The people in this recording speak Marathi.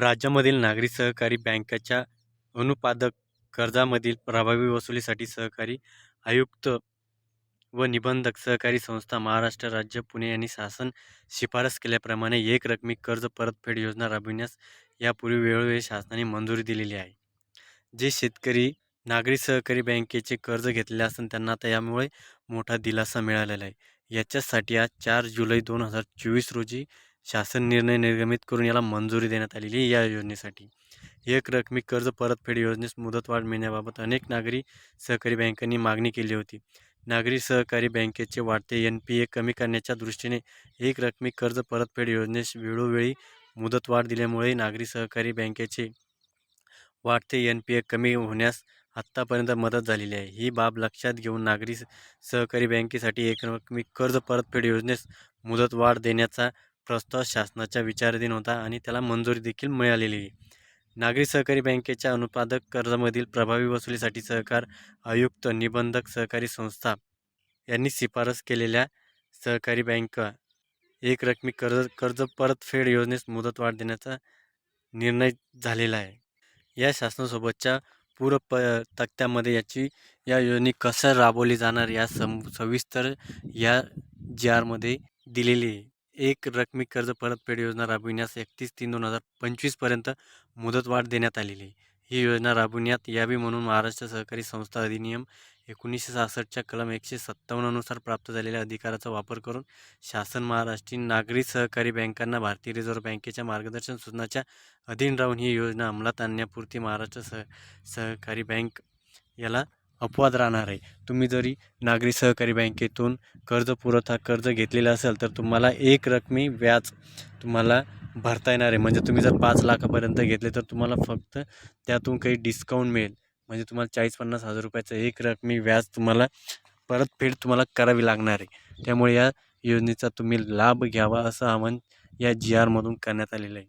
राज्यामधील नागरी सहकारी बँकांच्या अनुत्पादक कर्जामधील प्रभावी वसुलीसाठी सहकारी आयुक्त व निबंधक सहकारी संस्था महाराष्ट्र राज्य पुणे यांनी शासन शिफारस केल्याप्रमाणे एक रकमी कर्ज परतफेड योजना राबविण्यास यापूर्वी वेळोवेळी शासनाने मंजुरी दिलेली आहे. जे शेतकरी नागरी सहकारी बँकेचे कर्ज घेतलेले असून त्यांना आता यामुळे मोठा दिलासा मिळालेला आहे. याच्यासाठी आज चार जुलै दोन हजार चोवीस रोजी शासन निर्णय निर्गमित करून याला मंजुरी देण्यात आलेली आहे या योजनेसाठी. एक रकमी कर्ज परतफेड योजनेस मुदतवाढ मिळण्याबाबत अनेक नागरी सहकारी बँकांनी मागणी केली होती. नागरी सहकारी बँकेचे वाढते एन पी ए कमी करण्याच्या दृष्टीने एक रकमी कर्ज परतफेड योजनेस वेळोवेळी मुदतवाढ दिल्यामुळे नागरी सहकारी बँकेचे वाढते एन पी ए कमी होण्यास आत्तापर्यंत मदत झालेली आहे. ही बाब लक्षात घेऊन नागरी सहकारी बँकेसाठी एक रकमी कर्ज परतफेड योजनेस मुदतवाढ देण्याचा प्रस्ताव शासनाच्या विचाराधीन होता आणि त्याला मंजुरी देखील मिळालेली. आहे नागरी सहकारी बँकेच्या अनुत्पादक कर्जामधील प्रभावी वसुलीसाठी सहकार आयुक्त निबंधक सहकारी संस्था यांनी शिफारस केलेल्या सहकारी बँका एक रकमी कर्ज कर्ज परतफेड योजनेस मुदतवाढ देण्याचा निर्णय झालेला आहे. या शासनासोबतच्या पूर्व प तक्त्यामध्ये याची या योजने कसं राबवली जाणार या सम सविस्तर या जी आरमध्ये दिलेली आहे. एक रकमी कर्ज परतफेड योजना राबविण्यास एकतीस तीन दोन हजार पंचवीसपर्यंत मुदतवाढ देण्यात आलेली ही योजना राबविण्यात यावी म्हणून महाराष्ट्र सहकारी संस्था अधिनियम एकोणीसशे सहासष्टच्या कलम एकशे सत्तावन्ननुसार प्राप्त झालेल्या अधिकाराचा वापर करून शासन महाराष्ट्रीय नागरी सहकारी बँकांना भारतीय रिझर्व्ह बँकेच्या मार्गदर्शन सूचनाच्या अधीन राहून ही योजना अंमलात आणण्यापुरती महाराष्ट्र सह सहकारी बँक याला अपवाद राहणार आहे. तुम्ही जरी नागरी सहकारी बँकेतून कर्ज पुरवठा कर्ज घेतलेलं असेल तर तुम्हाला एक रकमी व्याज तुम्हाला भरता येणार आहे. म्हणजे तुम्ही जर पाच लाखापर्यंत घेतले तर तुम्हाला फक्त त्यातून काही डिस्काउंट मिळेल. म्हणजे तुम्हाला चाळीस पन्नास हजार रुपयाचं एक रकमी व्याज तुम्हाला परतफेड तुम्हाला करावी लागणार आहे. त्यामुळे या योजनेचा तुम्ही लाभ घ्यावा असं आवाहन या जी आरमधून करण्यात आलेलं आहे.